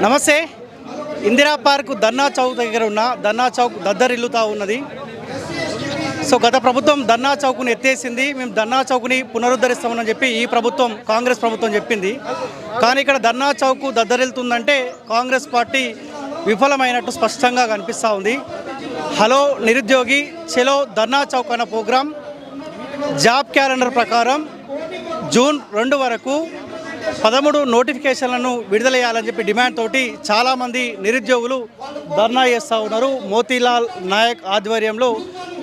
నమస్తే. ఇందిరా పార్క్ దన్నా చౌక్ దగ్గర ఉన్న దన్నా చౌక్ దద్దరిల్లుతా ఉన్నది. సో గత ప్రభుత్వం దన్నా చౌక్ను ఎత్తేసింది. మేము దన్నా చౌక్ని పునరుద్ధరిస్తామని చెప్పి ఈ ప్రభుత్వం కాంగ్రెస్ ప్రభుత్వం చెప్పింది. కానీ ఇక్కడ దన్నా చౌక్ దద్దరిల్లుతుందంటే కాంగ్రెస్ పార్టీ విఫలమైనట్టు స్పష్టంగా కనిపిస్తూ ఉంది. హలో నిరుద్యోగి చెలో దన్నా చౌక్ అన్న ప్రోగ్రాం జాబ్ క్యాలెండర్ ప్రకారం జూన్ రెండు వరకు పదమూడు నోటిఫికేషన్లను విడుదల చేయాలని చెప్పి డిమాండ్ తోటి చాలామంది నిరుద్యోగులు ధర్నా చేస్తూ ఉన్నారు. మోతీలాల్ నాయక్ ఆధ్వర్యంలో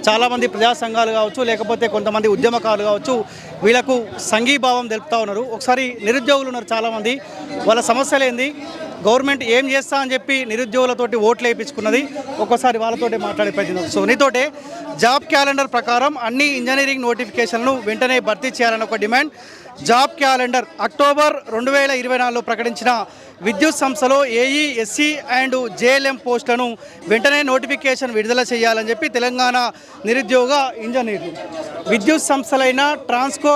చాలామంది ప్రజా సంఘాలు కావచ్చు లేకపోతే కొంతమంది ఉద్యమకారులు కావచ్చు వీళ్ళకు సంఘీభావం తెలుపుతూ ఉన్నారు. ఒకసారి నిరుద్యోగులు ఉన్నారు చాలామంది. వాళ్ళ సమస్యలు ఏంది? గవర్నమెంట్ ఏం చేస్తా అని చెప్పి నిరుద్యోగులతోటి ఓట్లు వేయించుకున్నది. ఒక్కోసారి వాళ్ళతోటి మాట్లాడే ప్రయత్నం సో నీతోటే జాబ్ క్యాలెండర్ ప్రకారం అన్ని ఇంజనీరింగ్ నోటిఫికేషన్లను వెంటనే భర్తీ చేయాలని ఒక డిమాండ్. జాబ్ క్యాలెండర్ అక్టోబర్ రెండు వేల ఇరవై నాలుగులో ప్రకటించిన విద్యుత్ సంస్థలో ఏఈ ఎస్సీ అండ్ జేఎల్ఎం పోస్టులను వెంటనే నోటిఫికేషన్ విడుదల చేయాలని చెప్పి తెలంగాణ నిరుద్యోగ ఇంజనీర్లు. విద్యుత్ సంస్థలైన ట్రాన్స్కో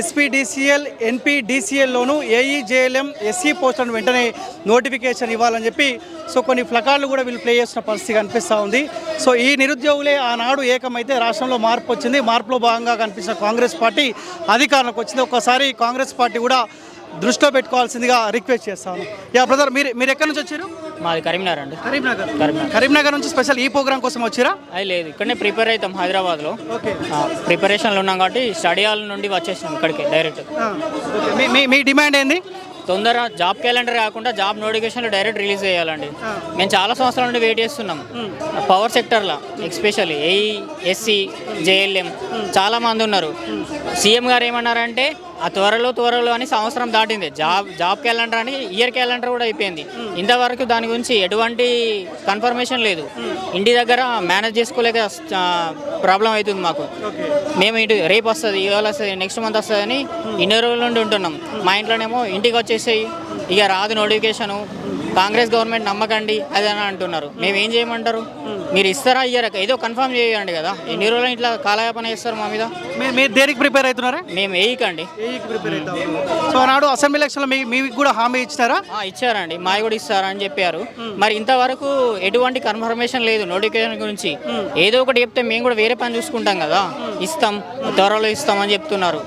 ఎస్పీడీసీఎల్ ఎన్పీడీసీఎల్లోను ఏఈజేఎల్ఎం ఎస్సీ పోస్టులను వెంటనే నోటిఫికేషన్ ఇవ్వాలని చెప్పి సో కొన్ని ఫ్లకార్లు కూడా వీళ్ళు ప్లే చేసిన పరిస్థితి కనిపిస్తూ ఉంది. సో ఈ నిరుద్యోగులే ఆనాడు ఏకమైతే రాష్ట్రంలో మార్పు వచ్చింది. మార్పులో భాగంగా కనిపించిన కాంగ్రెస్ పార్టీ అధికారంలోకి వచ్చింది. ఒక్కసారి కాంగ్రెస్ పార్టీ కూడా దృష్టిలో పెట్టుకోవాల్సిందిగా రిక్వెస్ట్ చేస్తాను. యా బ్రదర్ మీరు మీరు ఎక్కడి నుంచి వచ్చారు? మాది కరీంనగర్ అండి. కరీంనగర్. కరీంనగర్. కరీంనగర్ నుంచి స్పెషల్ ఈ ప్రోగ్రామ్ కోసం వచ్చారా? అది లేదు ఇక్కడనే ప్రిపేర్ అవుతాం హైదరాబాద్లో. ఓకే. ప్రిపరేషన్లో ఉన్నాం కాబట్టి స్టడీ హాల్ నుండి వచ్చేసినాం ఇక్కడికి డైరెక్ట్ మీ- మీ మీ డిమాండ్ ఏంది? తొందర జాబ్ క్యాలెండర్ కాకుండా జాబ్ నోటిఫికేషన్లు డైరెక్ట్ రిలీజ్ చేయాలండి. మేము చాలా సంవత్సరాల నుండి వెయిట్ చేస్తున్నాం. పవర్ సెక్టర్లో ఎక్స్పెషల్లీ ఏఈ ఎస్సీ జేఎల్ఎం చాలా మంది ఉన్నారు. సీఎం గారు ఏమన్నారంటే ఆ త్వరలో త్వరలో అని సంవత్సరం దాటింది. జాబ్ జాబ్ క్యాలెండర్ అని ఇయర్ క్యాలెండర్ కూడా అయిపోయింది. ఇంతవరకు దాని గురించి ఎటువంటి కన్ఫర్మేషన్ లేదు. ఇంటి దగ్గర మేనేజ్ చేసుకోలేక ప్రాబ్లం అవుతుంది మాకు. మేము ఇటు రేపు వస్తుంది ఇవాళ వస్తుంది నెక్స్ట్ మంత్ వస్తుంది అని ఇన్ని రోజుల నుండి ఉంటున్నాం. మా ఇంట్లోనేమో ఇంటికి వచ్చేసాయి ఇక రాదు నోటిఫికేషను. కాంగ్రెస్ గవర్నమెంట్ నమ్మకండి అది అని అంటున్నారు. మేము ఏం చేయమంటారు? మీరు ఇస్తారా ఇయ్యరా? ఏదో కన్ఫర్మ్ చేయండి కదా. ఎన్ని రోజులు ఇట్లా కాలయాపన చేస్తారు మా మీద? మీరు మీరు దేనికి ప్రిపేర్ అవుతున్నారా? మేము వేయకండి ఏఈకి ప్రిపేర్ అవుతారు సో ఆనాడు అసెంబ్లీ ఎలక్షన్లో మీ మీకు కూడా హామీ ఇచ్చినారా ఆ, ఇచ్చారండి. మావి కూడా ఇస్తారా అని చెప్పారు. మరి ఇంతవరకు ఎటువంటి కన్ఫర్మేషన్ లేదు నోటిఫికేషన్ గురించి. ఏదో ఒకటి చెప్తే మేము కూడా వేరే పని చూసుకుంటాం కదా. ఇస్తాం త్వరలో ఇస్తాం అని చెప్తున్నారు.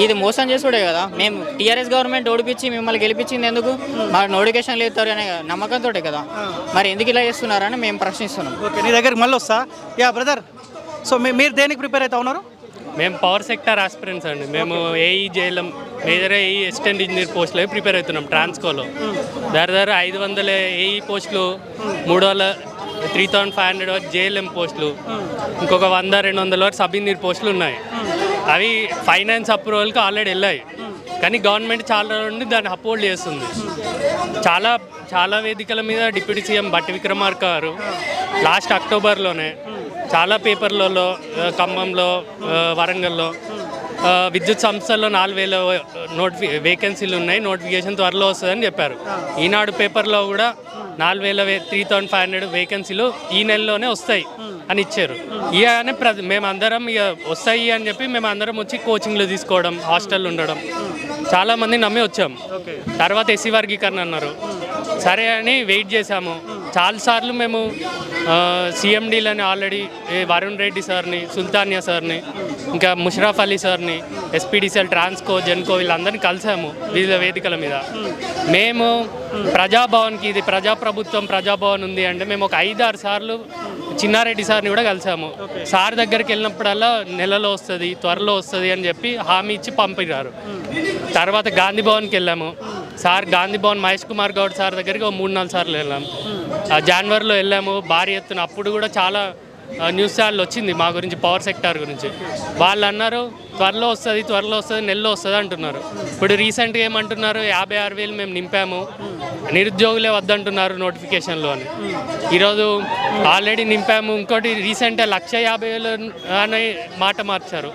ఇది మోసం చేసుడే కదా. మేము టీఆర్ఎస్ గవర్నమెంట్ ఓడిపించి మిమ్మల్ని గెలిపించింది ఎందుకు? మా నోటిఫికేషన్ లేదు అనే నమ్మకంతో కదా. మరి ఎందుకు ఇలా చేస్తున్నారని మేము ప్రశ్నిస్తున్నాం. ఓకే. నీ దగ్గరికి మళ్ళీ వస్తా. యా బ్రదర్ సో మీరు దేనికి ప్రిపేర్ అవుతా ఉన్నారు? మేము పవర్ సెక్టర్ ఆస్పిరెంట్స్ అండి. మేము AE JLM major AE assistant engineer పోస్టులు ప్రిపేర్ అవుతున్నాం ట్రాన్స్కోలో దగ్గర దగ్గర ఐదు వందల ఏఈ పోస్టులు మూడు వందల త్రీ థౌసండ్ ఫైవ్ హండ్రెడ్ వరకు జేఎల్ఎం పోస్టులు ఇంకొక వంద రెండు వందల వరకు సబ్ ఇంజనీర్ పోస్టులు ఉన్నాయి. అవి ఫైనాన్స్ అప్రూవల్కి ఆల్రెడీ వెళ్ళాయి. కానీ గవర్నమెంట్ చాలా నుండి దాన్ని అప్హోల్డ్ చేస్తుంది. చాలా చాలా వేదికల మీద డిప్యూటీ సీఎం బట్టి విక్రమార్క గారు లాస్ట్ అక్టోబర్లోనే చాలా పేపర్లలో ఖమ్మంలో వరంగల్లో విద్యుత్ సంస్థల్లో నాలుగు వేల నోటిఫి వేకెన్సీలు ఉన్నాయి నోటిఫికేషన్ త్వరలో వస్తుందని చెప్పారు. ఈనాడు పేపర్లో కూడా నాలుగు వేల త్రీ థౌసండ్ ఫైవ్ హండ్రెడ్ వేకెన్సీలు ఈ నెలలోనే వస్తాయి. అని ఇచ్చారు. ఇవన్నీ ప్ర మేమందరం ఇక వస్తాయి అని చెప్పి మేమందరం వచ్చి కోచింగ్లు తీసుకోవడం హాస్టల్ ఉండడం. చాలా మంది నమ్మి వచ్చాం. తర్వాత ఎస్సీ వర్గీకరణ అన్నారు. సరే అని వెయిట్ చేశాము. చాలాసార్లు మేము సిఎండీలని ఆల్రెడీ వరుణ్ రెడ్డి సార్ని సుల్తానియా సార్ని ఇంకా ముషరఫ్ అలీ సార్ని ఎస్పీడీసీఎల్ ట్రాన్స్కో జెన్కో వీళ్ళందరినీ కలిసాము వివిధ వేదికల మీద. మేము ప్రజాభవన్కి ఇది ప్రజాప్రభుత్వం ప్రజాభవన్ ఉంది అంటే మేము ఒక ఐదు ఆరు సార్లు చిన్నారెడ్డి సార్ని కూడా కలిసాము. సార్ దగ్గరికి వెళ్ళినప్పుడల్లా నెలలో వస్తుంది త్వరలో వస్తుంది అని చెప్పి హామీ ఇచ్చి పంపినారు. తర్వాత గాంధీ భవన్కి వెళ్ళాము. సార్ గాంధీ భవన్ మహేష్ కుమార్ గౌడ్ సార్ దగ్గరికి ఒక మూడు నాలుగు సార్లు వెళ్ళాము ఆ జనవరిలో వెళ్ళాము. భారీ ఎత్తున అప్పుడు కూడా చాలా న్యూస్ ఛానల్ వచ్చింది మా గురించి పవర్ సెక్టార్ గురించి. వాళ్ళు అన్నారు త్వరలో వస్తుంది త్వరలో వస్తుంది నెలలో వస్తుంది అంటున్నారు. ఇప్పుడు రీసెంట్గా ఏమంటున్నారు యాభై ఆరు వేలు మేము నింపాము నిరుద్యోగులే వద్దంటున్నారు నోటిఫికేషన్లో అని. ఈరోజు ఆల్రెడీ నింపాము ఇంకోటి రీసెంట్గా లక్ష యాభై వేలు అనే మాట మార్చారు.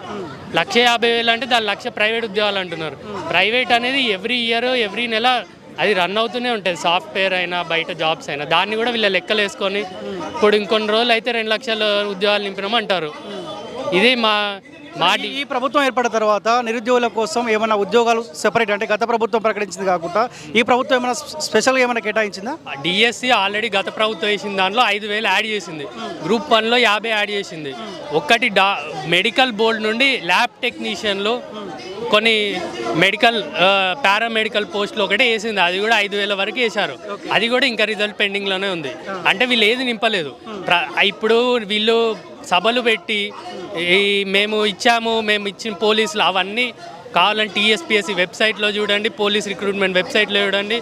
లక్ష యాభై వేలు అంటే దాని లక్ష ప్రైవేట్ ఉద్యోగాలు అంటున్నారు. ప్రైవేట్ అనేది ఎవ్రీ ఇయర్ ఎవ్రీ నెల అది రన్ అవుతూనే ఉంటుంది సాఫ్ట్వేర్ అయినా బయట జాబ్స్ అయినా. దాన్ని కూడా వీళ్ళ లెక్కలు వేసుకొని ఇప్పుడు ఇంకొన్ని రోజులు అయితే రెండు లక్షల ఉద్యోగాలు నింపినామంటారు ఇది మా మా ఈ- ప్రభుత్వం ఏర్పడిన తర్వాత నిరుద్యోగుల కోసం ఏమైనా ఉద్యోగాలు సెపరేట్ అంటే గత ప్రభుత్వం ప్రకటించింది కాకుండా ఈ ప్రభుత్వం ఏమైనా స్పెషల్గా ఏమైనా కేటాయించిందా? డిఎస్సి ఆల్రెడీ గత ప్రభుత్వం వేసిన దాంట్లో ఐదు వేలు యాడ్ చేసింది. గ్రూప్ వన్లో యాభై యాడ్ చేసింది. ఒక్కటి డా మెడికల్ బోర్డు నుండి ల్యాబ్ టెక్నీషియన్లు కొన్ని మెడికల్ పారామెడికల్ పోస్టులు ఒకటే వేసింది. అది కూడా ఐదు వేల వరకు వేశారు. అది కూడా ఇంకా రిజల్ట్ పెండింగ్లోనే ఉంది. అంటే వీళ్ళు ఏది నింపలేదు. ఇప్పుడు వీళ్ళు సభలు పెట్టి ఈ మేము ఇచ్చాము మేము ఇచ్చిన పోలీసులు అవన్నీ కావాలంటే టీఎస్పీఎస్సీ వెబ్సైట్లో చూడండి పోలీస్ రిక్రూట్మెంట్ వెబ్సైట్లో చూడండి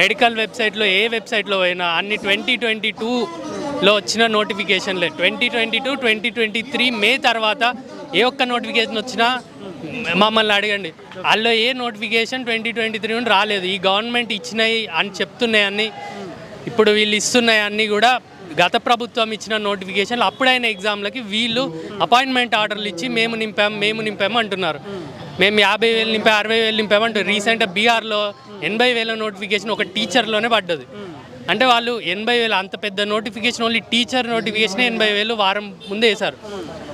మెడికల్ వెబ్సైట్లో ఏ వెబ్సైట్లో పోయినా అన్ని ట్వంటీ ట్వంటీ టూలో వచ్చిన నోటిఫికేషన్లే. Twenty twenty two twenty twenty three May తర్వాత ఏ ఒక్క నోటిఫికేషన్ వచ్చినా మమ్మల్ని అడగండి. అందులో ఏ నోటిఫికేషన్ ట్వంటీ ట్వంటీ త్రీ నుండి రాలేదు. ఈ గవర్నమెంట్ ఇచ్చినాయి అని చెప్తున్నాయి అన్ని ఇప్పుడు వీళ్ళు ఇస్తున్నాయి అన్నీ కూడా గత ప్రభుత్వం ఇచ్చిన నోటిఫికేషన్లు అప్పుడైన ఎగ్జామ్లకి వీళ్ళు అపాయింట్మెంట్ ఆర్డర్లు ఇచ్చి మేము నింపాము మేము నింపాము అంటున్నారు. మేము యాభై వేలు నింపా అరవై వేలు నింపాము రీసెంట్గా బీఆర్లో ఎనభై వేల నోటిఫికేషన్ ఒక టీచర్లోనే పడ్డది. అంటే వాళ్ళు ఎనభై వేలు అంత పెద్ద నోటిఫికేషన్ ఓన్లీ టీచర్ నోటిఫికేషన్ ఎనభై వేలు వారం ముందే వేశారు.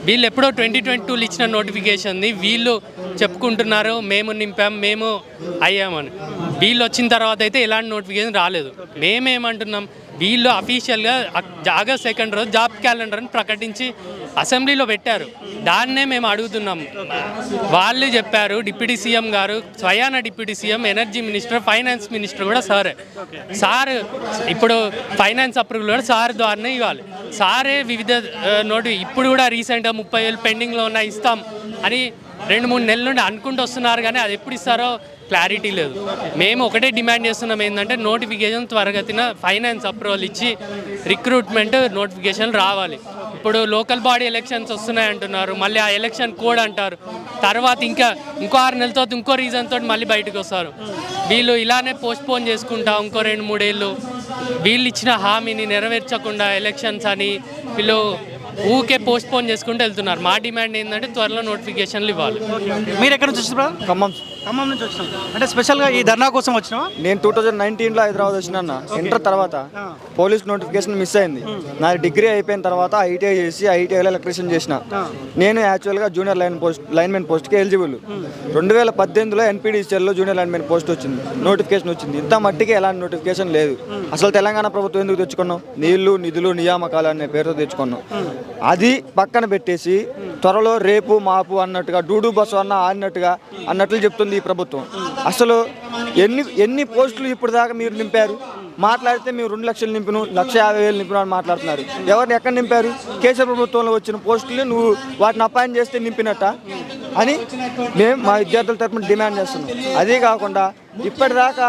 వీళ్ళు ఎప్పుడో ట్వంటీ ట్వంటీ టూలు ఇచ్చిన నోటిఫికేషన్ని వీళ్ళు చెప్పుకుంటున్నారు మేము నింపాం మేము అయ్యామని. వీళ్ళు వచ్చిన తర్వాత అయితే ఎలాంటి నోటిఫికేషన్ రాలేదు. మేమేమంటున్నాం వీళ్ళు అఫీషియల్గా ఆగస్ట్ సెకండ్ రోజు జాబ్ క్యాలెండర్ని ప్రకటించి అసెంబ్లీలో పెట్టారు. దాన్నే మేము అడుగుతున్నాం. వాళ్ళు చెప్పారు డిప్యూటీ సీఎం గారు స్వయాన deputy CM energy minister finance minister కూడా సార్. సార్ ఇప్పుడు ఫైనాన్స్ అప్రూవల్ కూడా సార్ ద్వారానే ఇవ్వాలి. సారే వివిధ నోటి ఇప్పుడు కూడా రీసెంట్గా ముప్పై వేలు పెండింగ్లో ఉన్న ఇస్తాం అని రెండు మూడు నెలల నుండి అనుకుంటూ వస్తున్నారు కానీ అది ఎప్పుడు ఇస్తారో క్లారిటీ లేదు. మేము ఒకటే డిమాండ్ చేస్తున్నాం ఏంటంటే నోటిఫికేషన్ త్వరగతిన ఫైనాన్స్ అప్రూవల్ ఇచ్చి రిక్రూట్మెంట్ నోటిఫికేషన్ రావాలి. ఇప్పుడు లోకల్ బాడీ ఎలక్షన్స్ వస్తున్నాయి అంటున్నారు. మళ్ళీ ఆ ఎలక్షన్ కోడ్ అంటారు. తర్వాత ఇంకా ఇంకో ఆరు నెలల తర్వాత ఇంకో రీజన్ తోటి మళ్ళీ బయటకు వస్తారు. వీళ్ళు ఇలానే పోస్ట్ పోన్ చేసుకుంటా ఇంకో రెండు మూడేళ్ళు వీళ్ళు ఇచ్చిన హామీని నెరవేర్చకుండా ఎలక్షన్స్ అని వీళ్ళు ఊకే పోస్ట్ పోన్ చేసుకుంటూ వెళ్తున్నారు. మా డిమాండ్ ఏంటంటే త్వరలో నోటిఫికేషన్లు ఇవ్వాలి. మీరు ఎక్కడి నుంచి వచ్చారు ఖమ్మం. ఖమ్మం నుంచి వచ్చినాం. అంటే స్పెషల్గా ఈ ధర్నా కోసం వచ్చినావా? నేను టూ థౌజండ్ నైన్టీన్లో హైదరాబాద్ వచ్చిన ఇంటర్ తర్వాత పోలీస్ నోటిఫికేషన్ మిస్ అయింది. నాది డిగ్రీ అయిపోయిన తర్వాత ఐటీఐ చేసి ఐటీఐలో ఎలక్ట్రీషియన్ చేసిన. నేను యాక్చువల్గా జూనియర్ లైన్ పోస్ట్ లైన్మెన్ పోస్ట్కి ఎలిజిబుల్ రెండు వేల పద్దెనిమిదిలో ఎన్పీడీసీఎల్లో జూనియర్ లైన్మెన్ పోస్ట్ వచ్చింది. నోటిఫికేషన్ వచ్చింది. ఇంత మట్టికి ఎలాంటి నోటిఫికేషన్ లేదు. అసలు తెలంగాణ ప్రభుత్వం ఎందుకు తెచ్చుకున్నాం? నీళ్ళు నిధులు నియామకాలు అనే పేరుతో తెచ్చుకున్నాం. అది పక్కన పెట్టేసి త్వరలో రేపు మాపు అన్నట్టుగా డూడు బస్సు అన్న ఆడినట్టుగా అన్నట్లు చెప్తుంది ఈ ప్రభుత్వం. అసలు ఎన్ని ఎన్ని పోస్టులు ఇప్పుడు దాకా మీరు నింపారు? మాట్లాడితే మేము రెండు లక్షలు నింపిను లక్ష యాభై వేలు నింపిన అని మాట్లాడుతున్నారు. ఎవరిని ఎక్కడ నింపారు? కేసీఆర్ ప్రభుత్వంలో వచ్చిన పోస్టులు నువ్వు వాటిని అపాయింట్ చేస్తే నింపినట్ట అని మేము మా విద్యార్థుల తరపున డిమాండ్ చేస్తున్నాం. అదే కాకుండా ఇప్పటిదాకా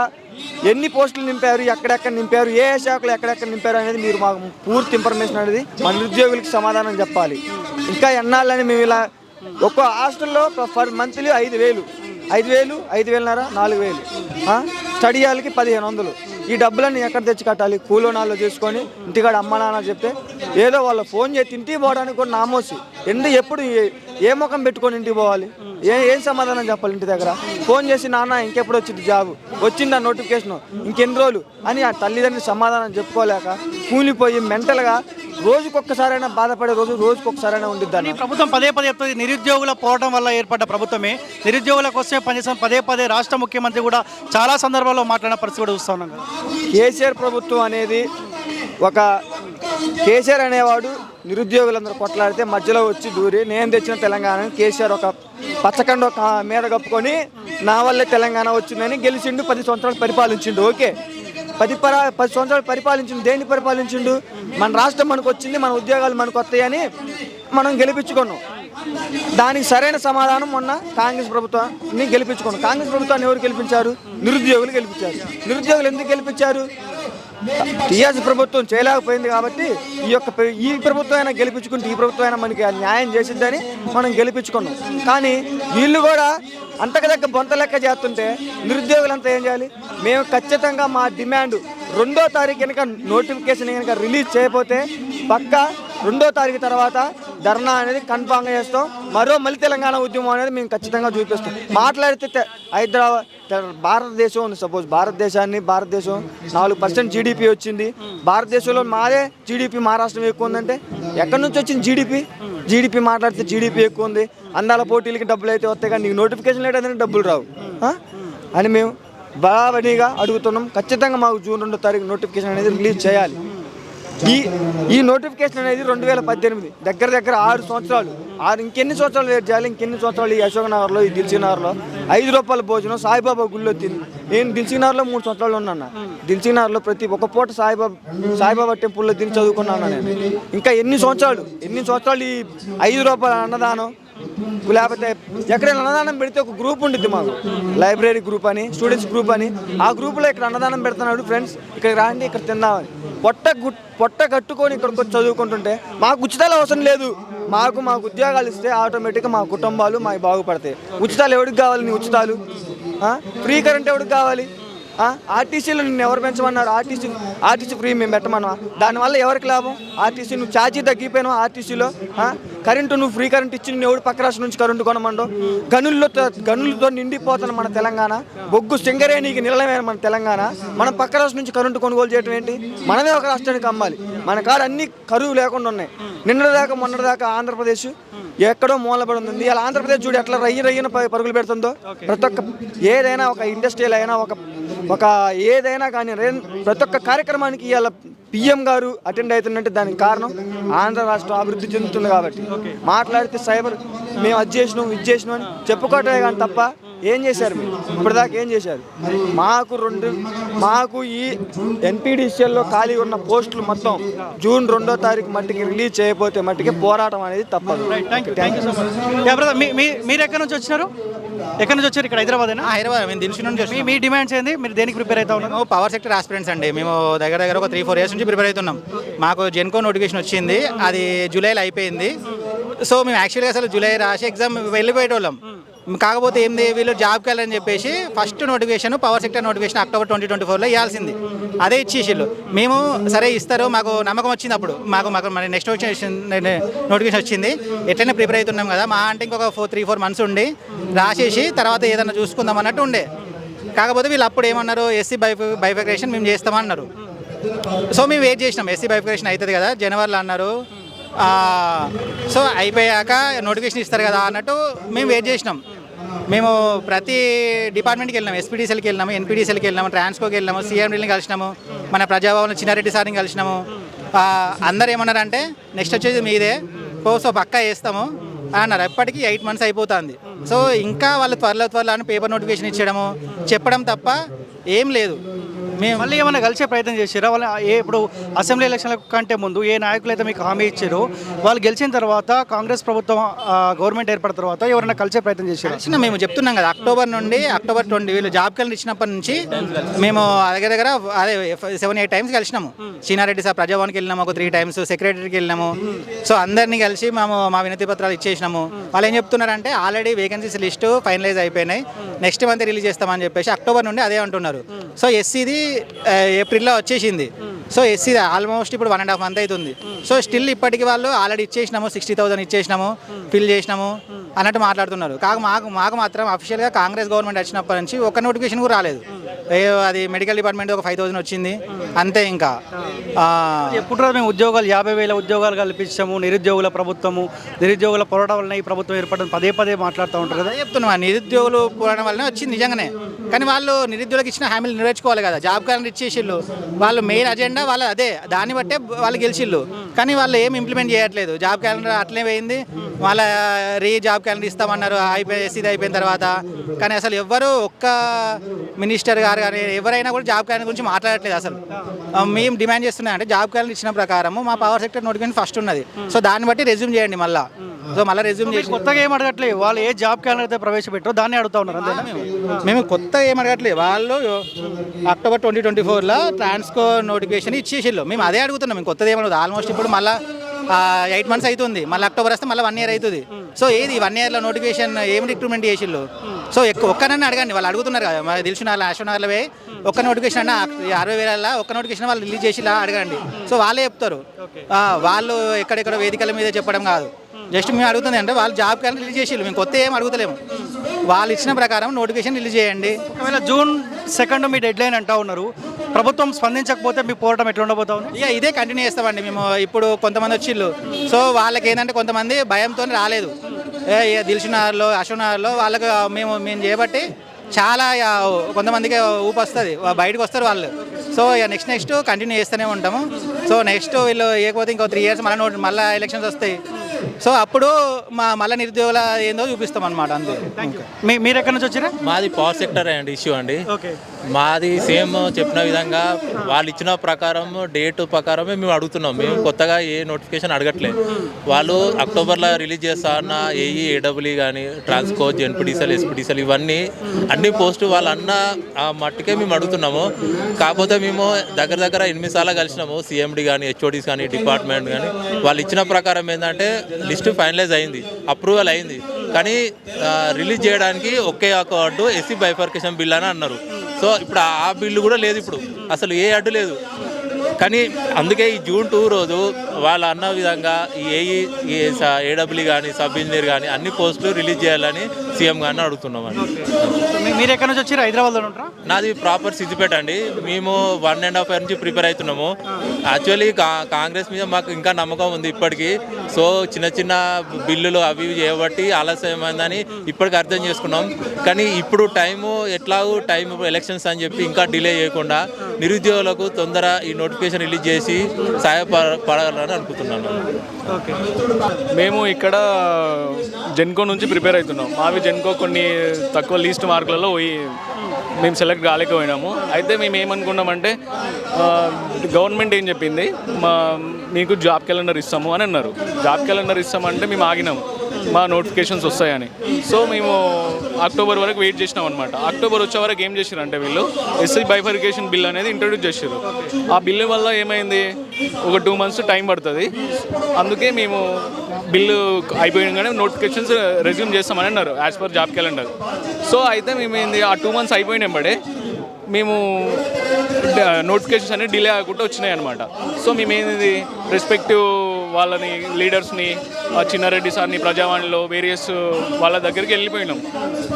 ఎన్ని పోస్టులు నింపారు? ఎక్కడెక్కడ నింపారు? ఏ శాఖలు ఎక్కడెక్కడ నింపారు అనేది మీరు మాకు పూర్తి ఇన్ఫర్మేషన్ అనేది మన నిరుద్యోగులకు సమాధానం చెప్పాలి. ఇంకా ఎన్నాళ్ళని మేము ఇలా ఒక్కో హాస్టల్లో ఫర్ మంత్లీ ఐదు వేలు ఐదు వేలు ఐదు వేలున్నర నాలుగు వేలు. స్టడీ వాళ్ళకి పదిహేను వందలు. ఈ డబ్బులన్నీ ఎక్కడ తెచ్చి కట్టాలి? కూలోనాల్లో చేసుకొని ఇంటికాడ అమ్మ నాన్న చెప్తే ఏదో వాళ్ళ ఫోన్ చేసి ఇంటికి పోవడానికి కూడా నామోసి. ఎందుకు ఎప్పుడు ఏ- ముఖం పెట్టుకొని ఇంటికి పోవాలి? ఏ ఏం సమాధానం చెప్పాలి ఇంటి దగ్గర? ఫోన్ చేసి నాన్న ఇంకెప్పుడు వచ్చింది జాబ్ వచ్చిందా నోటిఫికేషన్ ఇంకెన్ని రోజులు? అని ఆ తల్లిదండ్రులు సమాధానం చెప్పుకోలేక కూలిపోయి మెంటల్గా రోజుకొక్కసారైనా బాధపడే రోజు రోజుకొకసారైనా ఉండిద్దాన్ని ప్రభుత్వం పదే పదే చెప్తుంది నిరుద్యోగుల పోవడం వల్ల ఏర్పడ్డ ప్రభుత్వమే. నిరుద్యోగుల కోసమే పనిచేసిన పదే పదే రాష్ట్ర ముఖ్యమంత్రి కూడా చాలా సందర్భాల్లో మాట్లాడిన పరిస్థితి కూడా చూస్తా ఉన్నాం కదా. కేసీఆర్ ప్రభుత్వం అనేది ఒక కేసీఆర్ అనేవాడు నిరుద్యోగులందరూ కొట్లాడితే మధ్యలో వచ్చి దూరి నేను తెచ్చిన తెలంగాణ కేసీఆర్ ఒక పచ్చకండ మీద కప్పుకొని నా వల్లే తెలంగాణ వచ్చిందని గెలిచిండు పది సంవత్సరాలు పరిపాలించిండు. ఓకే. పది పర పది సంవత్సరాలు పరిపాలించిండు. దేన్ని పరిపాలించిండు? మన రాష్ట్రం మనకు వచ్చింది మన ఉద్యోగాలు మనకు వస్తాయని మనం గెలిపించుకున్నాం. దానికి సరైన సమాధానం మొన్న కాంగ్రెస్ ప్రభుత్వాన్ని గెలిపించుకున్నాం. కాంగ్రెస్ ప్రభుత్వాన్ని ఎవరు గెలిపించారు? నిరుద్యోగులు గెలిపించారు. నిరుద్యోగులు ఎందుకు గెలిపించారు? టీఆర్ఎస్ ప్రభుత్వం చేయలేకపోయింది కాబట్టి ఈ యొక్క ఈ ప్రభుత్వం అయినా గెలిపించుకుంటే ఈ ప్రభుత్వం అయినా మనకి న్యాయం చేసిద్దని మనం గెలిపించుకున్నాం. కానీ వీళ్ళు కూడా అంతకదగ్గ బొంత లెక్క చేస్తుంటే నిరుద్యోగులంతా ఏం చేయాలి? మేము ఖచ్చితంగా మా డిమాండ్ రెండో తారీఖు కనుక నోటిఫికేషన్ కనుక రిలీజ్ చేయకపోతే పక్క రెండో తారీఖు తర్వాత ధర్నా అనేది కన్ఫామ్గా చేస్తాం. మరో మళ్ళీ తెలంగాణ ఉద్యమం అనేది మేము ఖచ్చితంగా చూపిస్తాం. మాట్లాడితే హైదరాబాద్ భారతదేశం ఉంది. సపోజ్ భారతదేశాన్ని భారతదేశం నాలుగు పర్సెంట్ జీడిపి వచ్చింది. భారతదేశంలో మాదే జీడిపి మహారాష్ట్రం ఎక్కువ ఉందంటే ఎక్కడి నుంచి వచ్చింది జీడిపి జీడిపి మాట్లాడితే జీడిపి ఎక్కువ ఉంది. అందాల పోటీలకి డబ్బులు అయితే వస్తాయి కానీ నీకు నోటిఫికేషన్ లేట్ డబ్బులు రావు. అని మేము బరాబరీగా అడుగుతున్నాం. ఖచ్చితంగా మాకు జూన్ రెండో తారీఖు నోటిఫికేషన్ అనేది రిలీజ్ చేయాలి. ఈ ఈ నోటిఫికేషన్ అనేది రెండు వేల పద్దెనిమిది. దగ్గర దగ్గర ఆరు సంవత్సరాలు. ఆరు ఇంకెన్ని సంవత్సరాలు వెయిట్ చేయాలి? ఇంకెన్ని సంవత్సరాలు ఈ అశోక్ నగర్లో ఈ దిల్సీ నగర్లో ఐదు రూపాయల భోజనం సాయిబాబా గుళ్ళో తిని నేను దిల్సి నగర్లో మూడు సంవత్సరాలు ఉన్నాను? దిల్సి నగర్లో ప్రతి ఒక్క పూట సాయిబాబా సాయిబాబా టెంపుల్లో తిని చదువుకున్నాను నేను? ఇంకా ఎన్ని సంవత్సరాలు? ఎన్ని సంవత్సరాలు ఈ ఐదు రూపాయల అన్నదానం? లేకపోతే ఎక్కడైనా అన్నదానం పెడితే ఒక గ్రూప్ ఉంటుంది మాకు. లైబ్రరీ గ్రూప్ అని స్టూడెంట్స్ గ్రూప్ అని. ఆ గ్రూప్లో ఇక్కడ అన్నదానం పెడుతున్నాడు ఫ్రెండ్స్. ఇక్కడ రాండి ఇక్కడ తిందామని. పొట్ట గు- పొట్ట కట్టుకొని ఇక్కడికి వచ్చి చదువుకుంటుంటే మాకు ఉచితాలు అవసరం లేదు. మాకు మాకు ఉద్యోగాలు ఇస్తే ఆటోమేటిక్గా మా కుటుంబాలు మాకు బాగుపడతాయి. ఉచితాలు ఎవరికి కావాలి నీ ఉచితాలు? ఫ్రీ కరెంట్ ఎవరికి కావాలి? ఆర్టీసీలో నిన్ను ఎవరు పెంచమన్నారు? ఆర్టీసీ ఆర్టీసీ ఫ్రీ మేము పెట్టమన్నా దానివల్ల ఎవరికి లాభం? ఆర్టీసీ నువ్వు ఛార్జీ తగ్గిపోయినావు ఆర్టీసీలో? కరెంటు నువ్వు ఫ్రీ కరెంట్ ఇచ్చి నువ్వు ఎవడు పక్క రాష్ట్రం నుంచి కరెంటు కొనమండో? గనుల్లో గనులతో నిండిపోతున్న మన తెలంగాణ బొగ్గు సింగరేణికి నిలయమైన మన తెలంగాణ మనం పక్క రాష్ట్రం నుంచి కరెంటు కొనుగోలు చేయడం ఏంటి? మనమే ఒక రాష్ట్రానికి అమ్మాలి. మన కాడ అన్ని కరువు లేకుండా ఉన్నాయి. నిన్నటిదాకా మొన్నటిదాకా ఆంధ్రప్రదేశ్ ఎక్కడో మూలపడి ఉంది. ఇలా ఆంధ్రప్రదేశ్ చూడు ఎట్లా రయ్యి రయ్యన పరుగులు పెడుతుందో? ప్రతి ఒక్క ఏదైనా ఒక ఇండస్ట్రియల్ అయినా ఒక ఒక ఏదైనా కానీ ప్రతి ఒక్క కార్యక్రమానికి ఇవాళ పిఎం గారు అటెండ్ అవుతుందంటే దానికి కారణం ఆంధ్ర రాష్ట్రం అభివృద్ధి చెందుతుంది కాబట్టి. మాట్లాడితే సైబర్ మేము అది చేసినాం ఇది చేసినాం అని చెప్పుకోవటమే కానీ తప్ప ఏం చేశారు మీరు? ఇప్పటిదాకా ఏం చేశారు? మాకు రెండు మాకు ఈ ఎన్పిడిసిఎల్లో ఖాళీ ఉన్న పోస్టులు మొత్తం జూన్ రెండో తారీఖు మట్టికి రిలీజ్ చేయకపోతే మట్టికి పోరాటం అనేది తప్పదు. మీరు ఎక్కడి నుంచి వచ్చినారు? ఎక్కడి నుంచి వచ్చారు ఇక్కడ? హైదరాబాదేనా ఆ, హైదరాబాద్ మేము దిల్సు నుంచి మీ డిమాండ్స్ ఏంది? మీరు దేనికి ప్రిపేర్ అవుతా ఉన్నారు? మేము పవర్ సెక్టర్ ఆస్పిరెంట్స్ అండి. మేము దగ్గర దగ్గర ఒక త్రీ ఫోర్ ఇయర్స్ నుంచి ప్రిపేర్ అవుతున్నాం. మాకు జెన్కో నోటిఫికేషన్ వచ్చింది. అది జూలైలో అయిపోయింది. సో మేము యాక్చువల్గా అసలు జూలై రాసి ఎగ్జామ్ వెళ్ళిపోయేటోళ్ళం. కాకపోతే ఏంది వీళ్ళు జాబ్కి వెళ్ళని చెప్పేసి first notification power sector notification October twenty twenty ఫోర్లో ఇవ్వాల్సింది. అదే ఇచ్చేసిళ్ళు. మేము సరే ఇస్తారు మాకు నమ్మకం వచ్చింది అప్పుడు. మాకు మాకు మరి నెక్స్ట్ నోటిఫికేషన్ నోటిఫికేషన్ వచ్చింది. ఎట్లయినా ప్రిపేర్ అవుతున్నాం కదా మా అంటే ఇంకొక ఫోర్ త్రీ ఫోర్ మంత్స్ ఉండి రాసేసి తర్వాత ఏదైనా చూసుకుందాం అన్నట్టు ఉండే. కాకపోతే వీళ్ళు అప్పుడు ఏమన్నారు ఎస్సీ బైఫ్ బైఫికేషన్ మేము చేస్తామన్నారు. సో మేము వెయిట్ చేసినాం. ఎస్సీ బైఫికేషన్ అవుతుంది కదా జనవరిలో అన్నారు. సో అయిపోయాక నోటిఫికేషన్ ఇస్తారు కదా అన్నట్టు మేము వెయిట్ చేసినాం. మేము ప్రతి డిపార్ట్మెంట్కి వెళ్ళినాము ఎస్పీడీసీలకి వెళ్ళినాము ఎన్పీడీసీలకి వెళ్ళినాము ట్రాన్స్కోకి వెళ్ళినాము సీఎండీని కలిసినాము మన ప్రజాభవన్ చిన్నారెడ్డి సార్ని కలిసినాము. అందరు ఏమన్నారంటే నెక్స్ట్ వచ్చేది మీదే పో సో పక్కా వేస్తాము అన్నారు. ఎప్పటికీ ఎయిట్ మంత్స్ అయిపోతుంది. సో ఇంకా వాళ్ళు త్వరలో త్వరలో అని పేపర్ నోటిఫికేషన్ ఇచ్చడము చెప్పడం తప్ప ఏం లేదు. మేము మళ్ళీ ఏమైనా కలిసే ప్రయత్నం చేశారా? వాళ్ళు ఏ ఇప్పుడు అసెంబ్లీ ఎలక్షన్ల కంటే ముందు ఏ నాయకులు అయితే మీకు హామీ ఇచ్చారో వాళ్ళు గెలిచిన తర్వాత కాంగ్రెస్ ప్రభుత్వం ఆ, గవర్నమెంట్ ఏర్పడిన తర్వాత ఎవరైనా కలిసే ప్రయత్నం చేశారా? కలిసిన మేము చెప్తున్నాం కదా అక్టోబర్ నుండి అక్టోబర్ ట్వంటీ వీళ్ళు జాబ్ క్యాలెండర్ ఇచ్చినప్పటి నుంచి మేము దగ్గర దగ్గర అదే సెవెన్ ఎయిట్ టైమ్స్ కలిసినాము. సీనారెడ్డి సార్ ప్రజాభవన్కి వెళ్ళినాము ఒక త్రీ టైమ్స్ సెక్రటరీకి వెళ్ళినాము. సో అందరినీ కలిసి మేము మా వినతి పత్రాలు ఇచ్చేసినాము. వాళ్ళు ఏం చెప్తున్నారంటే ఆల్రెడీ వేకెన్సీస్ లిస్ట్ ఫైనలైజ్ అయిపోయినాయి. నెక్స్ట్ మంత్ రిలీజ్ చేస్తామని చెప్పేసి అక్టోబర్ నుండి అదే అంటున్నారు. సో ఎస్సీది ఏప్రిల్లో వచ్చేసింది. సో ఎస్సీ ఆల్మోస్ట్ ఇప్పుడు వన్ అండ్ హాఫ్ మంత్ అవుతుంది. సో స్టిల్ ఇప్పటికి వాళ్ళు ఆల్రెడీ ఇచ్చేసినాము సిక్స్టీ థౌసండ్ ఇచ్చేసినాము ఫిల్ చేసినాము అన్నట్టు మాట్లాడుతున్నారు. కాక మాకు మాకు మాత్రం అఫీషియల్గా కాంగ్రెస్ గవర్నమెంట్ వచ్చినప్పటి నుంచి ఒక నోటిఫికేషన్ కూడా రాలేదు. అది మెడికల్ డిపార్ట్మెంట్ ఒక ఫైవ్ థౌసండ్ వచ్చింది. అంతే ఇంకా. ఎప్పుడు మేము ఉద్యోగాలు? యాభై వేల ఉద్యోగాలు కల్పించాము. నిరుద్యోగుల ప్రభుత్వము నిరుద్యోగుల పోరాటం వలన ఈ ప్రభుత్వం ఏర్పడడం పదే పదే మాట్లాడుతూ ఉంటారు కదా? చెప్తున్నా నిరుద్యోగులు పోవడం వల్లనే వచ్చింది నిజంగానే. కానీ వాళ్ళు నిరుద్యోగులకు ఇచ్చిన హామీలు నెరవేర్చుకోవాలి కదా. జాబ్ క్యాలెండర్ ఇచ్చేసిళ్ళు వాళ్ళు మెయిన్ అజెండా వాళ్ళు అదే దాన్ని బట్టే వాళ్ళు గెలిచిళ్ళు. కానీ వాళ్ళు ఏం ఇంప్లిమెంట్ చేయట్లేదు. జాబ్ క్యాలెండర్ అట్లే పోయింది. వాళ్ళ రీ జాబ్ క్యాలెండర్ ఇస్తామన్నారు. అయిపోయి ఇది అయిపోయిన తర్వాత. కానీ అసలు ఎవ్వరు ఒక్క మినిస్టర్ గారు కానీ ఎవరైనా కూడా జాబ్ క్యాలెండర్ గురించి మాట్లాడట్లేదు అసలు. మేము డిమాండ్ చేస్తున్నాం అంటే జాబ్ క్యాలెండర్ ఇచ్చిన ప్రకారము మా పవర్ సెక్టర్ నోటిఫికేషన్ ఫస్ట్ ఉన్నది. సో దాన్ని బట్టి రెజ్యూమ్ చేయండి మళ్ళీ. సో మళ్ళీ రెజ్యూమ్ చేసి కొత్తగా ఏం అడగట్లేదు? వాళ్ళు ఏ జాబ్ క్యాలెండర్ అయితే ప్రవేశపెట్టారో దాన్ని అడుగుతా ఉన్నారు అంతేనా మేము? కొత్త ఏం అడగట్లేదు. వాళ్ళు అక్టోబర్ ట్వంటీ ట్వంటీ ఫోర్లో ట్రాన్స్కో నోటిఫికేషన్ ఇచ్చేసిళ్ళు. మేము అదే అడుగుతున్నాం. మేము కొత్తది ఏమడదు ఆల్మోస్ట్ ఇప్పుడు మళ్ళీ ఎయిట్ మంత్స్ అవుతుంది మళ్ళీ అక్టోబర్ వస్తే మళ్ళీ వన్ ఇయర్ అవుతుంది సో ఏది? వన్ ఇయర్లో నోటిఫికేషన్ ఏం రిక్రూట్మెంట్ చేసిళ్ళు? సో ఎక్కువ ఒక్కనన్నా అడగండి. వాళ్ళు అడుగుతున్నారు కదా. మరి తెలిసిన అశ్వనగర్లో పోయి ఒక్క నోటిఫికేషన్ అన్న అరవై వేల ఒక్క నోటిఫికేషన్ వాళ్ళు రిలీజ్ చేసి అడగండి. సో వాళ్ళే చెప్తారు. వాళ్ళు ఎక్కడెక్కడ వేదికల మీద చెప్పడం కాదు. జస్ట్ మేము అడుగుతుంది అంటే వాళ్ళు జాబ్ క్యాలెండర్ రిలీజ్ చేసిళ్ళు. మేము కొత్త ఏం అడుగుతలేము. వాళ్ళు ఇచ్చిన ప్రకారం నోటిఫికేషన్ రిలీజ్ చేయండి. ఒకవేళ జూన్ సెకండ్ మీ డెడ్ లైన్ అంటా ఉన్నారు. ప్రభుత్వం స్పందించకపోతే మీ పోరాటం ఎట్లా ఉండబోతా ఉంది? ఇక ఇదే కంటిన్యూ చేస్తామండి మేము. ఇప్పుడు కొంతమంది వచ్చిళ్ళు. సో వాళ్ళకి ఏంటంటే కొంతమంది భయంతో రాలేదు. ఏ దిల్సునగర్లో అశోక్నగర్లో వాళ్ళకి మేము మేము చేయబట్టి చాలా కొంతమందికి ఊపు వస్తుంది బయటకు వస్తారు వాళ్ళు. సో ఇక నెక్స్ట్ నెక్స్ట్ కంటిన్యూ చేస్తూనే ఉంటాము. సో నెక్స్ట్ వీళ్ళు ఏకపోతే ఇంకో త్రీ ఇయర్స్ మళ్ళీ నోటి మళ్ళీ ఎలక్షన్స్ వస్తాయి. సో అప్పుడు మా మళ్ళీ నిరుద్యోగుల ఏందో చూపిస్తాం అనమాట అంతే. మీ మీరు ఎక్కడి నుంచి వచ్చినా మాది పవర్ సెక్టర్ అండి ఇష్యూ అండి. ఓకే మాది సేమ్ చెప్పిన విధంగా వాళ్ళు ఇచ్చిన ప్రకారం డేట్ ప్రకారమే మేము అడుగుతున్నాం. మేము కొత్తగా ఏ నోటిఫికేషన్ అడగట్లేదు వాళ్ళు అక్టోబర్లో రిలీజ్ చేస్తా అన్న ఏఈ ఏడబ్ల్యూ కానీ ట్రాన్స్కో జెన్పిడిసెల్ ఎస్పిడిసెల్ ఇవన్నీ అన్ని పోస్టు వాళ్ళు అన్న ఆ మట్టుకే మేము అడుగుతున్నాము. కాకపోతే మేము దగ్గర దగ్గర ఎనిమిది సార్లు కలిసినాము. సిఎండి కానీ హెచ్ఓడిస్ కానీ డిపార్ట్మెంట్ కానీ వాళ్ళు ఇచ్చిన ప్రకారం ఏంటంటే లిస్ట్ ఫైనలైజ్ అయింది అప్రూవల్ అయింది. కానీ రిలీజ్ చేయడానికి ఒకే ఒక అడ్డు ఎస్సీ బైఫర్కేషన్ బిల్ అని అన్నారు. సో ఇప్పుడు ఆ బిల్లు కూడా లేదు ఇప్పుడు. అసలు ఏ అడ్డు లేదు. కానీ అందుకే ఈ జూన్ టూ రోజు వాళ్ళు అన్న విధంగా ఈ ఏఈ ఏడబ్ల్యూ కానీ సబ్ ఇంజనీర్ కానీ అన్ని పోస్టులు రిలీజ్ చేయాలని సీఎం గారిని అడుగుతున్నామండి. మీరు ఎక్కడి నుంచి వచ్చారు? హైదరాబాద్లో ఉంటారా? నాది ప్రాపర్ సిద్దిపేట అండి. మేము వన్ అండ్ హాఫ్ ఇయర్ నుంచి ప్రిపేర్ అవుతున్నాము. యాక్చువల్లీ కాంగ్రెస్ మీద మాకు ఇంకా నమ్మకం ఉంది ఇప్పటికీ. సో చిన్న చిన్న బిల్లులు అవి చేయబట్టి ఆలస్యమైందని ఇప్పటికి అర్థం చేసుకున్నాం. కానీ ఇప్పుడు టైము ఎట్లాగూ టైం ఎలక్షన్స్ అని చెప్పి ఇంకా డిలే చేయకుండా నిరుద్యోగులకు తొందర ఈ నోటిఫికేషన్ రిలీజ్ చేసి సహాయపడాలని అనుకుంటున్నాను. మేము ఇక్కడ జెన్కో నుంచి ప్రిపేర్ అవుతున్నాం. మావి జెన్కో కొన్ని తక్కువ లీస్ట్ మార్కులలో పోయి మేము సెలెక్ట్ కాలేకపోయినాము. అయితే మేము ఏమనుకున్నామంటే అంటే గవర్నమెంట్ ఏం చెప్పింది మా మీకు జాబ్ క్యాలెండర్ ఇస్తాము అని అన్నారు. జాబ్ క్యాలెండర్ ఇస్తామంటే మేము ఆగినాము. మా నోటిఫికేషన్స్ వస్తాయని. సో మేము అక్టోబర్ వరకు వెయిట్ చేసినాం అనమాట అక్టోబర్ వచ్చే వరకు ఏం చేశారు అంటే వీళ్ళు ఎస్సీ బైఫరికేషన్ బిల్ అనేది ఇంట్రడ్యూస్ చేశారు ఆ బిల్లు వల్ల ఏమైంది? ఒక టూ మంత్స్ టైం పడుతుంది. అందుకే మేము బిల్లు అయిపోయినగానే నోటిఫికేషన్స్ రెజ్యూమ్ చేస్తామని అన్నారు as per job calendar. So అయితే మేము ఏంది ఆ టూ మంత్స్ అయిపోయినాం బడే మేము నోటిఫికేషన్స్ అనేవి డిలే అవ్వకుండా వచ్చినాయి అనమాట సో మేము ఏంది రెస్పెక్టివ్ వాళ్ళని లీడర్స్ని చిన్నారెడ్డి సార్ని ప్రజావాణిలో వేరియస్ వాళ్ళ దగ్గరికి వెళ్ళిపోయినాం.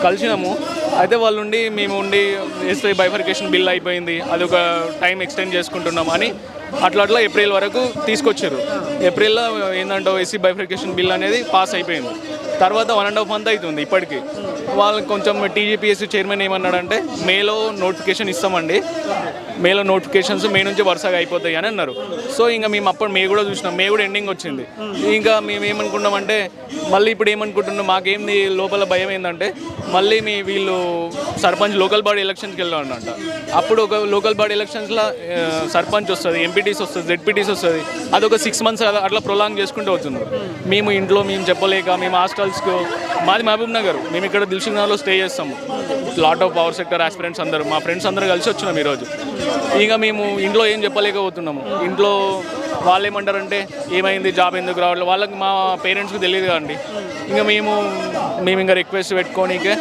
కలిసినాము. అయితే వాళ్ళు ఉండి మేము ఉండి ఎస్ఐ బైఫర్కేషన్ బిల్ అయిపోయింది. అది ఒక టైం ఎక్స్టెండ్ చేసుకుంటున్నాం అని అట్లా అట్లా ఏప్రిల్ వరకు తీసుకొచ్చారు. ఏప్రిల్లో ఏంటంటే ఎస్సీ బైఫర్కేషన్ బిల్ అనేది పాస్ అయిపోయింది. తర్వాత వన్ అండ్ హాఫ్ మంత్ అవుతుంది ఇప్పటికి. వాళ్ళు కొంచెం టీజీపీఎస్సీ చైర్మన్ ఏమన్నాడంటే మేలో నోటిఫికేషన్ ఇస్తామండి. మేలో నోటిఫికేషన్స్ మే నుంచి వరుసగా అయిపోతాయి అని అన్నారు. సో ఇంకా మేము అప్పుడు మే కూడా చూసినాం. మే కూడా ఎండింగ్ వచ్చింది. ఇంకా మేము ఏమనుకున్నామంటే మళ్ళీ ఇప్పుడు ఏమనుకుంటున్నాం మాకేంది లోపల భయం ఏంటంటే మళ్ళీ మీ వీళ్ళు సర్పంచ్ లోకల్ బాడీ ఎలక్షన్కి వెళ్ళాలంట. అప్పుడు ఒక లోకల్ బాడీ ఎలక్షన్స్లో సర్పంచ్ వస్తుంది ఎంపీటీస్ వస్తుంది జెడ్పీటీస్ వస్తుంది. అది ఒక సిక్స్ మంత్స్ అట్లా ప్రొలాంగ్ చేసుకుంటూ అవుతుంది మేము ఇంట్లో మేము చెప్పలేక మేము హాస్టల్స్కు మాది మహబూబ్ నగర్ మేము ఇక్కడ నగర్లో స్టే చేస్తాము. Lot of power sector aspirants అందరూ. మా ఫ్రెండ్స్ అందరూ కలిసి వచ్చినాం ఈరోజు. ఇక మేము ఇంట్లో ఏం చెప్పలేకపోతున్నాము. ఇంట్లో వాళ్ళు ఏమంటారంటే ఏమైంది? జాబ్ ఎందుకు రావట్లేదు వాళ్ళకి మా పేరెంట్స్కి తెలియదు కదండి. ఇంకా మేము మేము ఇంకా రిక్వెస్ట్ పెట్టుకోనికే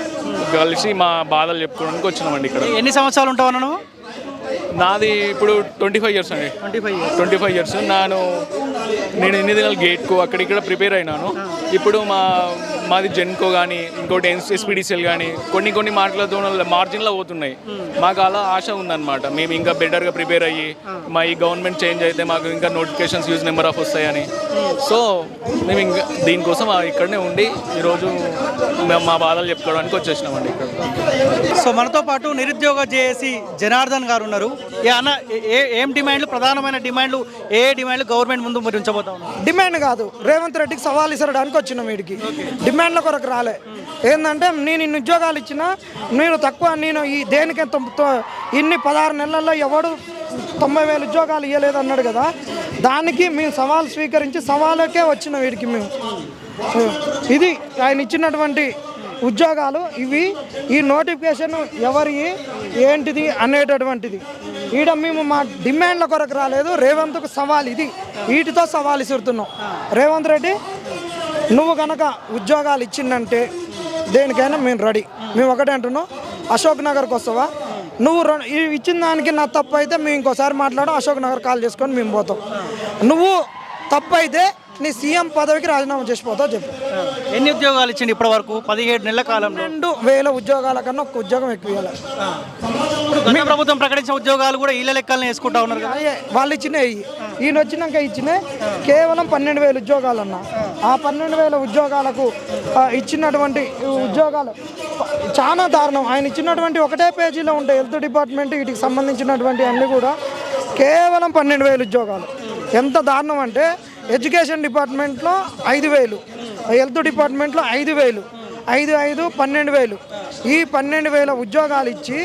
కలిసి మా బాధలు చెప్పుకోవడానికి వచ్చినామండి ఇక్కడ. ఎన్ని సంవత్సరాలు ఉంటావు నువ్వు? నాది ఇప్పుడు ట్వంటీ ఫైవ్ ఇయర్స్ అండి. Twenty five years twenty five years నేను నేను ఎన్ని దినాలు గేట్కు అక్కడ ఇక్కడ ప్రిపేర్ అయినాను. ఇప్పుడు మా మాది జెన్కో కానీ ఇంకోటి ఎస్పీడీసీఎల్ కానీ కొన్ని కొన్ని మార్కులతో మార్జిన్లో పోతున్నాయి. మాకు అలా ఆశ ఉందన్నమాట. మేము ఇంకా బెటర్గా ప్రిపేర్ అయ్యి మా ఈ గవర్నమెంట్ చేంజ్ అయితే మాకు ఇంకా నోటిఫికేషన్స్ యూజ్ నెంబర్ ఆఫ్ వస్తాయని. సో మేము ఇంకా దీనికోసం ఇక్కడనే ఉండి ఈరోజు మేము మా బాధలు చెప్పుకోవడానికి వచ్చేసినామండి ఇక్కడ. సో మనతో పాటు నిరుద్యోగ జేఏసీ జనార్దన్ గారు ఉన్నారు. ఏ అన్న ఏ- ఏ డిమాండ్లు? ప్రధానమైన డిమాండ్లు ఏ డిమాండ్లు గవర్నమెంట్ ముందు మరి ఉంచబోతా డిమాండ్ కాదు. రేవంత్ రెడ్డికి సవాల్ ఇసరడానికి వచ్చిన వీడికి. డిమాండ్ల కొరకు రాలే. ఏంటంటే నేను ఇన్ని ఉద్యోగాలు ఇచ్చినా నేను తక్కువ నేను ఈ దేనికి తొ- ఇన్ని పదహారు నెలల్లో ఎవడు తొంభై వేల ఉద్యోగాలు ఇవ్వలేదు అన్నాడు కదా దానికి మేము సవాల్ స్వీకరించి సవాలుకే వచ్చిన వీడికి మేము. ఇది ఆయన ఇచ్చినటువంటి ఉద్యోగాలు ఇవి ఈ నోటిఫికేషన్ ఎవరి ఏంటిది అనేటటువంటిది. ఈడ మేము మా డిమాండ్ల కొరకు రాలేదు రేవంత్కు సవాల్ ఇది. వీటితో సవాల్ ఇసురుతున్నాం రేవంత్ రెడ్డి నువ్వు కనుక ఉద్యోగాలు ఇచ్చిందంటే దేనికైనా మేము రెడీ. మేము ఒకటే అంటున్నాం. అశోక్ నగర్కి వస్తావా? నువ్వు రెండు ఇచ్చిన దానికి నా తప్పు అయితే మేము ఇంకోసారి మాట్లాడడం అశోక్ నగర్ కాల్ చేసుకొని మేము పోతాం. నువ్వు తప్పు అయితే నీ సీఎం పదవికి రాజీనామా చేసిపోతావు చెప్పు. ఎన్ని ఉద్యోగాలు ఇచ్చింది ఇప్పటి వరకు పదిహేడు నెలల కాలంలో. రెండు వేల ఉద్యోగాల కన్నా ఒక్క ఉద్యోగం ఎక్కువ ఇవ్వాలి. గత ప్రభుత్వం ప్రకటించిన ఉద్యోగాలు కూడా ఇళ్ళ లెక్కలను వేసుకుంటా ఉన్నారు కదా? వాళ్ళు ఇచ్చినాయి ఈయన వచ్చినాక ఇచ్చినాయి కేవలం పన్నెండు వేల ఉద్యోగాలు అన్న ఆ పన్నెండు వేల ఉద్యోగాలకు ఆ, ఇచ్చినటువంటి ఉద్యోగాలు చాలా దారుణం. ఆయన ఇచ్చినటువంటి ఒకటే పేజీలో ఉంటాయి హెల్త్ డిపార్ట్మెంట్ వీటికి సంబంధించినటువంటి అన్నీ కూడా కేవలం పన్నెండు వేల ఉద్యోగాలు. ఎంత దారుణం అంటే ఎడ్యుకేషన్ డిపార్ట్మెంట్లో ఐదు వేలు. హెల్త్ డిపార్ట్మెంట్లో ఐదు వేలు. ఐదు ఐదు పన్నెండు వేలు. ఈ పన్నెండు వేల ఉద్యోగాలు ఇచ్చి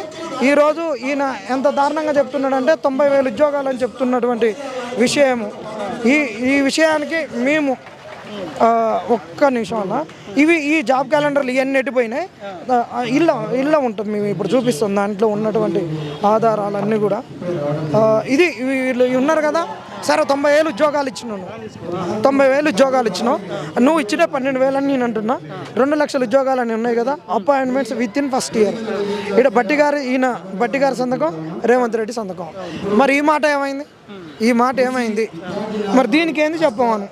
ఈరోజు ఈయన ఎంత దారుణంగా చెప్తున్నాడంటే తొంభై వేల ఉద్యోగాలు అని చెప్తున్నటువంటి విషయము. ఈ ఈ విషయానికి మేము ఒక్క నిమిషం అన్న. ఇవి ఈ జాబ్ క్యాలెండర్లు ఇవన్నీ ఎట్టిపోయినాయి ఇళ్ళ ఇళ్ళ ఉంటుంది మేము ఇప్పుడు చూపిస్తాం దాంట్లో ఉన్నటువంటి ఆధారాలన్నీ కూడా. ఇది వీళ్ళు ఉన్నారు కదా? సరే తొంభై వేలు ఉద్యోగాలు ఇచ్చినాను తొంభై వేలు ఉద్యోగాలు ఇచ్చినావు. నువ్వు ఇచ్చిన పన్నెండు వేలు అని నేను అంటున్నా. రెండు లక్షల ఉద్యోగాలు అని ఉన్నాయి కదా appointments within first year ఇక్కడ బట్టి గారు ఈయన బట్టి గారి సంతకం రేవంత్ రెడ్డి సంతకం. మరి ఈ మాట ఏమైంది? ఈ మాట ఏమైంది? మరి దీనికి ఏంది చెప్పమను?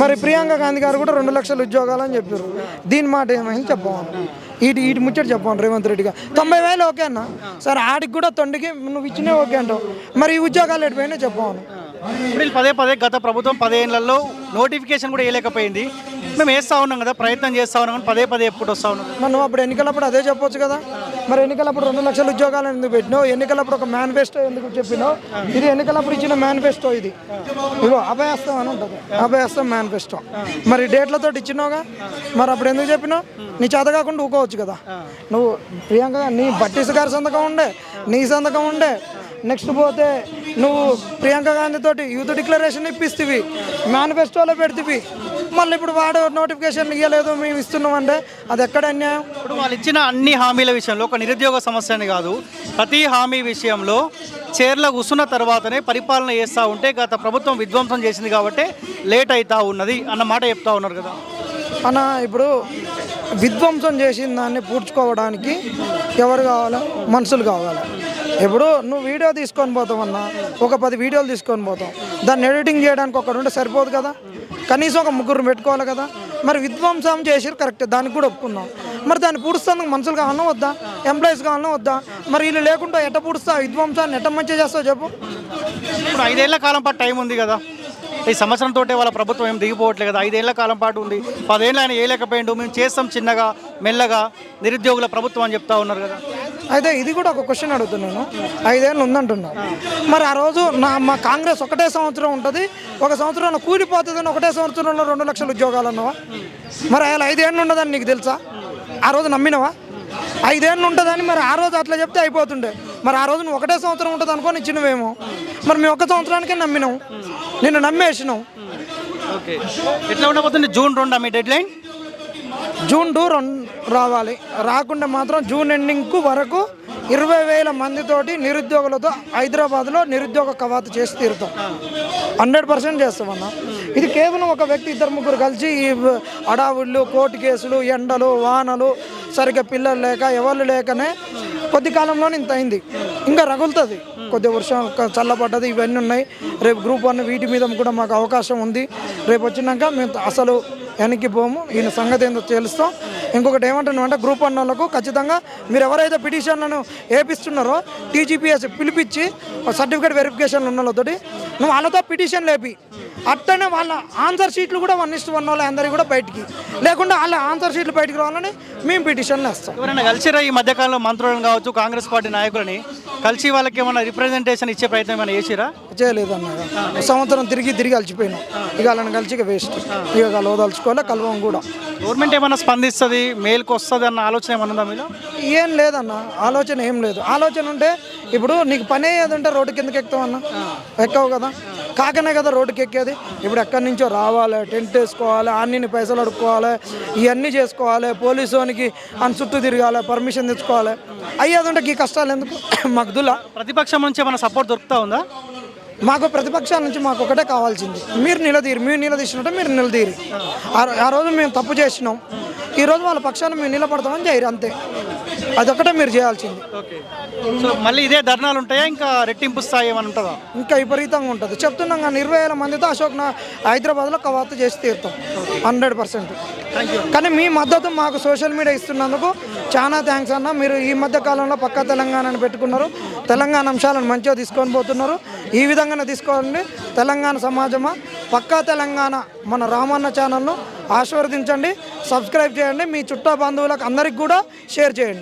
మరి ప్రియాంక గాంధీ గారు కూడా రెండు లక్షల ఉద్యోగాలు అని చెప్పారు. దీని మాట ఏమైంది చెప్పమను? ఇటు ఇటు ముచ్చట చెప్పాను రేవంత్ రెడ్డి గారు. తొంభై వేలు ఓకే అన్న. సరే ఆడికి కూడా తొండికి నువ్వు ఇచ్చినే ఓకే అంటావు. మరి ఈ ఉద్యోగాలు ఎటుపోయినా చెప్పమను. ఇప్పుడు వీళ్ళు పదే పదే గత ప్రభుత్వం పదేళ్ళలో నోటిఫికేషన్ కూడా వేయలేకపోయింది. మేము వేస్తా ఉన్నాం కదా ప్రయత్నం చేస్తా ఉన్నాం కానీ పదే పదే ఎప్పుడు వస్తా ఉన్నాం. నువ్వు అప్పుడు ఎన్నికలప్పుడు అదే చెప్పొచ్చు కదా? మరి ఎన్నికలప్పుడు రెండు లక్షల ఉద్యోగాలు ఎందుకు పెట్టినావు? ఎన్నికలప్పుడు ఒక మేనిఫెస్టో ఎందుకు చెప్పినావు? ఇది ఎన్నికలప్పుడు ఇచ్చిన మేనిఫెస్టో ఇది. ఇగో అభయస్తం అని ఉంటుంది. అభయస్తం మేనిఫెస్టో మరి డేట్లతో ఇచ్చినావుగా? మరి అప్పుడు ఎందుకు చెప్పినావు? నీ చేత కాకుండా ఊకోవచ్చు కదా. నువ్వు ప్రియాంక నీ బట్టిస్ గారి సంతకం ఉండే నీ సంతకం ఉండే నెక్స్ట్ పోతే నువ్వు ప్రియాంక గాంధీ తోటి యూత్ డిక్లరేషన్ ఇప్పిస్తేవి మేనిఫెస్టోలో పెడితివి. మళ్ళీ ఇప్పుడు వాడు నోటిఫికేషన్ ఇవ్వలేదు మేము ఇస్తున్నామంటే అది ఎక్కడ అన్యాయం? ఇప్పుడు వాళ్ళు ఇచ్చిన అన్ని హామీల విషయంలో ఒక నిరుద్యోగ సమస్య అని కాదు ప్రతి హామీ విషయంలో చీరల కూసున్న తర్వాతనే పరిపాలన చేస్తూ ఉంటే గత ప్రభుత్వం విధ్వంసం చేసింది కాబట్టి లేట్ అవుతా ఉన్నది అన్న మాట చెప్తా ఉన్నారు కదా. అన్న ఇప్పుడు విధ్వంసం చేసిన దాన్ని పూడ్చుకోవడానికి ఎవరు కావాలి? మనుషులు కావాలి? ఇప్పుడు నువ్వు వీడియో తీసుకొని పోతావన్నా ఒక పది వీడియోలు తీసుకొని పోతావు. దాన్ని ఎడిటింగ్ చేయడానికి ఒకటి ఉంటే సరిపోదు కదా. కనీసం ఒక ముగ్గురు పెట్టుకోవాలి కదా. మరి విధ్వంసం చేసారు కరెక్ట్. దానికి కూడా ఒప్పుకుందాం మరి దాన్ని పూడుస్తాను మనుషులు కావాలన్నా వద్దా? ఎంప్లాయీస్ కావాలన్నా వద్దా? మరి వీళ్ళు లేకుండా ఎట్ట పూడుస్తా విధ్వంసాన్ని ఎట్ట మంచిగా చేస్తావు చెప్పు. ఇప్పుడు ఐదేళ్ళ కాలం పాటు టైం ఉంది కదా. ఈ సంవత్సరం తోటే వాళ్ళ ప్రభుత్వం ఏం దిగిపోవట్లేదు. కదా ఐదేళ్ళ కాలం పాటు ఉంది. పదేళ్ళు ఆయన వేయలేకపోయిండు మేము చేస్తాం చిన్నగా మెల్లగా నిరుద్యోగుల ప్రభుత్వం అని చెప్తా ఉన్నారు కదా. అయితే ఇది కూడా ఒక క్వశ్చన్ అడుగుతున్నాను ఐదేళ్ళు ఉందంటున్నా. మరి ఆ రోజు నా మా కాంగ్రెస్ ఒకటే సంవత్సరం ఉంటుంది. ఒక సంవత్సరంలో కూలిపోతుందని ఒకటే సంవత్సరంలో రెండు లక్షల ఉద్యోగాలు అన్నావా? మరి అలా ఐదేళ్ళు ఉండదని నీకు తెలుసా? ఆ రోజు నమ్మినవా? ఐదేళ్ళు ఉంటుందని మరి ఆ రోజు అట్లా చెప్తే అయిపోతుండే. మరి ఆ రోజు నువ్వు ఒకటే సంవత్సరం ఉంటుంది అనుకొని ఇచ్చినవేమో మరి మేము ఒక సంవత్సరానికే నమ్మినాం నిన్ను నమ్మేసినాం. ఓకే. ఎట్లా ఉండబోతుంది? జూన్ రెండా మీ డెడ్ లైన్ జూన్ టూ రావాలి. రాకుండా మాత్రం జూన్ ఎండింగ్కు వరకు ఇరవై వేల మందితోటి నిరుద్యోగులతో హైదరాబాద్లో నిరుద్యోగ కవాతు చేసి తీరుతాం. హండ్రెడ్ పర్సెంట్ చేస్తామన్న ఇది కేవలం ఒక వ్యక్తి ఇద్దరు ముగ్గురు కలిసి ఈ అడావుళ్ళు కోర్టు కేసులు ఎండలు వానలు సరిగ్గా పిల్లలు లేక ఎవరు లేకనే కొద్ది కాలంలోనే ఇంత అయింది. ఇంకా రగులుతుంది. కొద్ది వర్షం చల్లబడ్డది ఇవన్నీ ఉన్నాయి. రేపు గ్రూప్ వన్ వీటి మీద కూడా మాకు అవకాశం ఉంది. రేపు వచ్చినాక మేము అసలు వెనక్కి పోము. ఈయన సంగతి ఏందో తెలుస్తాం. ఇంకొకటి ఏమంటున్నాం అంటే గ్రూప్ వన్ వాళ్ళకు ఖచ్చితంగా మీరు ఎవరైతే పిటిషన్లను వేపిస్తున్నారో టీజీపీఎస్ పిలిపించి సర్టిఫికేట్ వెరిఫికేషన్ ఉన్న వాళ్ళతోటి నువ్వు వాళ్ళతో పిటిషన్ లేపి అట్టనే వాళ్ళ ఆన్సర్ షీట్లు కూడా వన్ ఇస్ట్ వన్ వాళ్ళ అందరికీ కూడా బయటికి. లేకుండా వాళ్ళ ఆన్సర్ షీట్లు బయటికి రావాలని మేము పిటిషన్లు వేస్తాం. ఎవరైనా కలిసిరా ఈ మధ్యకాలంలో మంత్రులను కావచ్చు కాంగ్రెస్ పార్టీ నాయకులని? కలిసి వాళ్ళకి ఏమైనా రిప్రజెంటేషన్ ఇచ్చే ప్రయత్నం ఏమైనా చేసిరా? చేయలేదు అన్నగా సంవత్సరం తిరిగి తిరిగి అలసిపోయినాం. ఇక వాళ్ళని కలిసి ఇక వేస్ట్ ఇక వాళ్ళు వదలుచుకోవాలి కలవం కూడా. గవర్నమెంట్ ఏమైనా స్పందిస్తుంది? మేలుకు వస్తుంది అన్న ఆలోచన ఏమైనా ఉందా మీలో? ఏం లేదన్న ఆలోచన ఏం లేదు. ఆలోచన ఉంటే ఇప్పుడు నీకు పని ఉంటే రోడ్డు కిందకి ఎక్కుతావు అన్న. ఎక్కవు కదా. కాకనే కదా రోడ్డుకి ఎక్కేది. ఇప్పుడు ఎక్కడి నుంచో రావాలి టెంట్ వేసుకోవాలి అన్ని పైసలు అడుక్కోవాలి ఇవన్నీ చేసుకోవాలి పోలీసు వానికి అని చుట్టూ తిరగాలి పర్మిషన్ తెచ్చుకోవాలి. అయ్యేది ఉంటే ఈ కష్టాలు ఎందుకు? మాకు దులా. ప్రతిపక్షం నుంచి ఏమైనా సపోర్ట్ దొరుకుతా ఉందా? మాకు ప్రతిపక్షాల నుంచి మాకు ఒకటే కావాల్సింది. మీరు నిలదీరు. మీరు నిలదీసినట్టే మీరు నిలదీరు. ఆ రోజు మేము తప్పు చేసినాం. ఈరోజు వాళ్ళ పక్షాన్ని మేము నిలబడతామని జైరు అంతే. అదొకటే మీరు చేయాల్సింది. ఓకే. సో మళ్ళీ ఇదే ధర్నాలు ఉంటాయా? ఇంకా రెట్టింపు స్థాయి ఏమైనా ఉంటుందా? ఇంకా విపరీతంగా ఉంటుంది. చెప్తున్నాం కానీ ఇరవై వేల మందితో అశోక్ నా హైదరాబాద్లో కవాతు చేసి తీరుతాం. Hundred percent. కానీ మీ మద్దతు మాకు సోషల్ మీడియా ఇస్తున్నందుకు చాలా థ్యాంక్స్ అన్న. మీరు ఈ మధ్య కాలంలో పక్కా తెలంగాణని పెట్టుకున్నారు. తెలంగాణ అంశాలను మంచిగా తీసుకొని పోతున్నారు. ఈ విధంగానే తీసుకోండి తెలంగాణ సమాజమా? పక్కా తెలంగాణ మన రామన్న ఛానల్ను ఆశీర్వదించండి సబ్స్క్రైబ్ చేయండి. మీ చుట్టా బంధువులకు అందరికి కూడా షేర్ చేయండి.